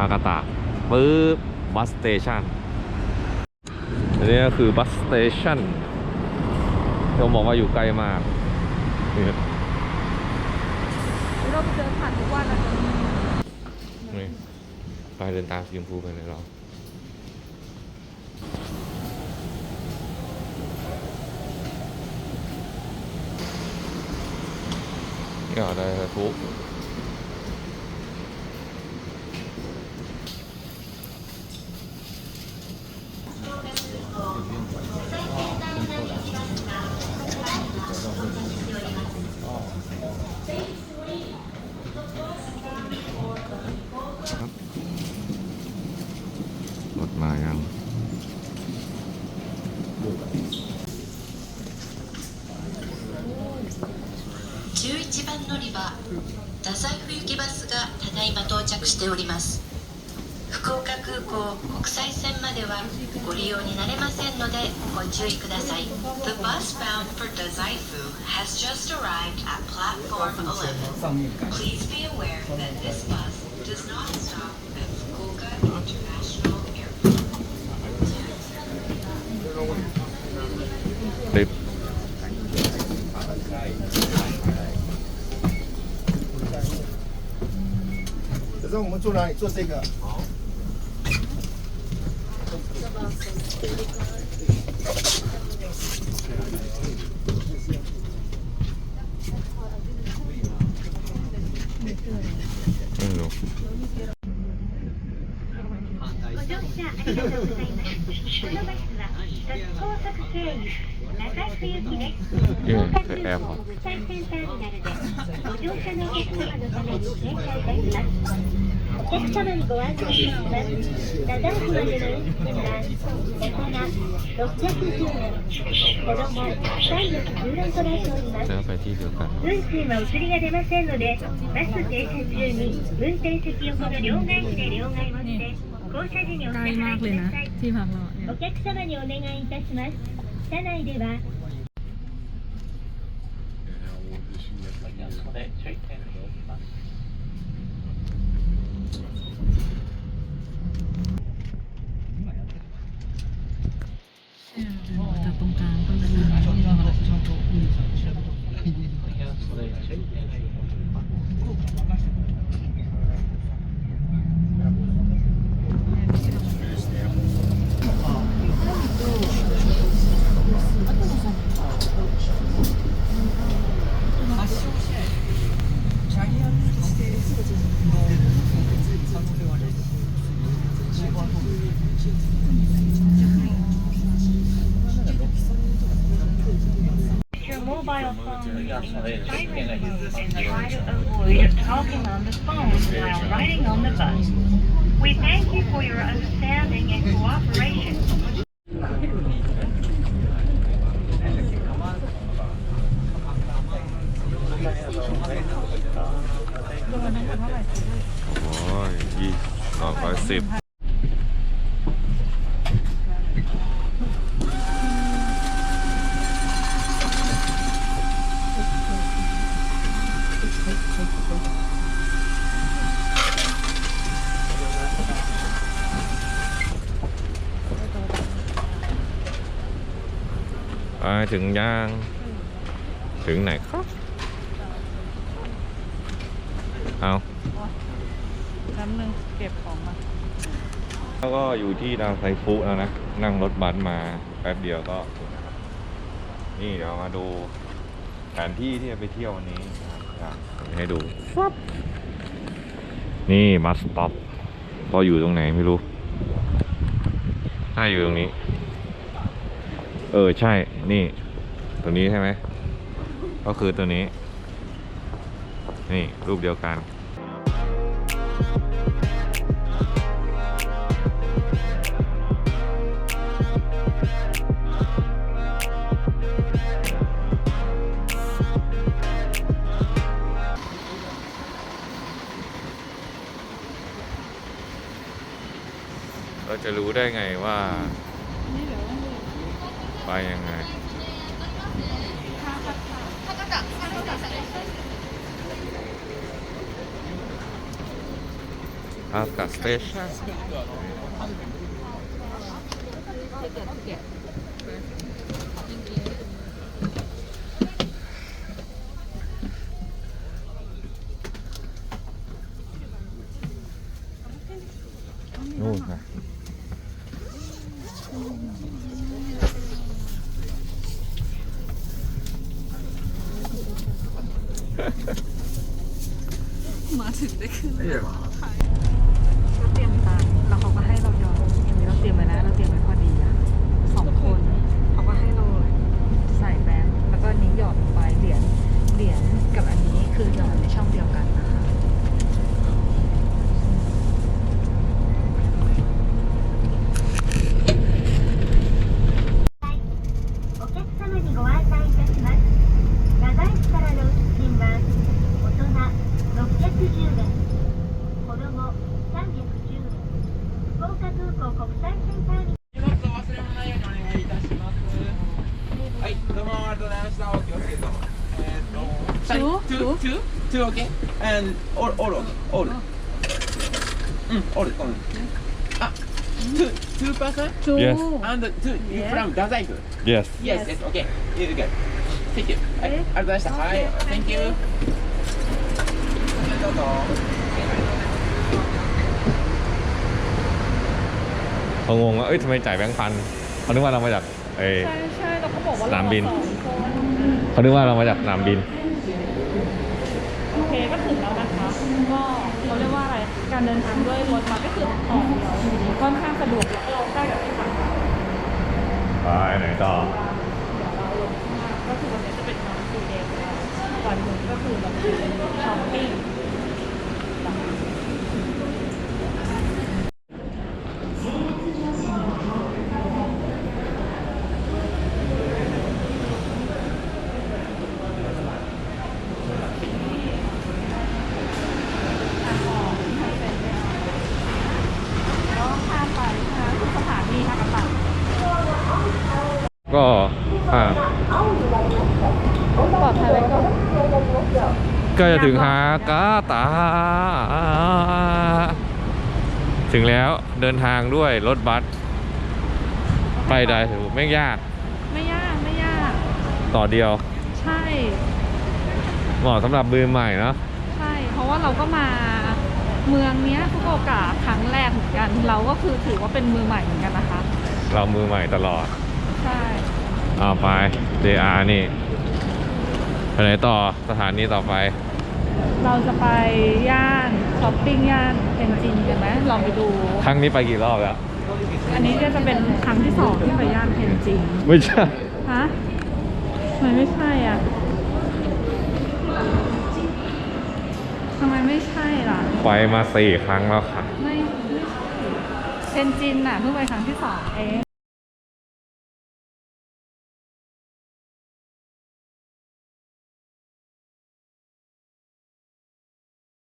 ฮากาตะปึ๊บบัสสเตชันอันนี้ก็คือบัสสเตชันที่ผมบอกว่าอยู่ใกล้มากนี่เราไปเดินผ่านทุกวันอะนี่ไปเดินตามสีชมพูไปเลยเราก็ได้ทุก กัน11番乗り場太宰府行きバスがただいま到着しております福岡空港国際線まではご利用になれませんのでご注意ください The bus bound for Dazaifu has just arrived at platform 11 Please be aware that this bus does not stop 可以让我们坐哪里？坐这个。好ユースエアポートご乗車のお客様のためにお客様にご案内しますまの運賃は大610子310となっております運賃はりが出ません。のでバス停車中に運転席横の両替機で両替をして降車時にお支払いくださいお客様にお願いいたします車内ではそれ注意点にいます。and try to avoid talking on the phone while riding on the bus. We thank you for your understanding and cooperation. โอ้ยยี่สองร้อยสิบ ถึงย่าง ถึงไหนครับ เอาน้ำหนึ่งเก็บของมา แล้วก็อยู่ที่ดาวไซฟุแล้วนะ นั่งรถบัสมาแป๊บเดียวก็ นี่เดี๋ยวมาดูแผนที่ที่จะไปเที่ยววันนี้นะครับให้ดูฟับนี่บัสสต็อปพออยู่ตรงไหนไม่รู้ถ้าอยู่ตรงนี้ เออใช่นี่ตรงนี้ใช่ไหมก็คือตัวนี้ นี่ รูปเดียวกันเราจะรู้ได้ไงว่า ไปยังไงเ Asuka Station นู่นนะ มาถึง ได้ Two? two, two, two, okay, and all, all, okay, all. うん、all, all. あ、two, two person Yes and two you Yeah. from 太宰府。 Yes Yes, yes, okay. You good. Thank you. はい、ありがとうございました。はい、Thank you. どうぞ。 เขางงว่า เอ้ยทำไมจ่ายแบงค์พันเขานึกว่าเรามาจากเอ้ย ใช่ใช่แล้วเขาบอกว่า สนามบิน เรสองคน เขานึกว่าเรามาจากสนามบิน โอเคก็ถึงแล้วนะคะ ก็เขาเรียกว่าอะไร การเดินทางด้วยรถมาก็คือต่อเดียวค่อนข้างสะดวกแล้วก็เราใกล้กับที่พักไปไหนต่อ เดี๋ยวเราลงข้างล่างก็คือวันนี้จะเป็นวันฟูเดย์แล้ววันหนึ่งก็คือเราจะเป็นช้อปปิ้ง แล้วข้ามไปนะคะที่สถานีฮากาตะ ก็อ่า ปลอดภัยไว้ ก่อนก็จะถึงฮากาตา ถึงแล้วเดินทางด้วยรถบัส ไปได้ถือไม่ยาก ไม่ยากไม่ยาก ต่อเดียว ใช่ เหมาะสำหรับมือใหม่เนาะใช่ เพราะว่าเราก็มาเมืองเนี้ยฟุกุโอกะครั้งแรกเหมือนกัน เราก็คือถือว่าเป็นมือใหม่เหมือนกันนะคะ เรามือใหม่ตลอด ใช่ เอาไป JR นี่ ไปไหนต่อสถานีต่อไป เราจะไปย่านช้อปปิ้งย่านเทนจินกันไหมลองไปดู ครั้งนี้ไปกี่รอบแล้ว อันนี้ก็จะเป็นครั้งที่สองที่ไปย่านเทนจินไม่ใช่ ฮะทำไมไม่ใช่อะทำไมไม่ใช่ล่ะ ไปมาสี่ครั้งแล้วค่ะ ไม่ไม่ใช่เทนจินน่ะเพิ่งไปครั้งที่สองเอง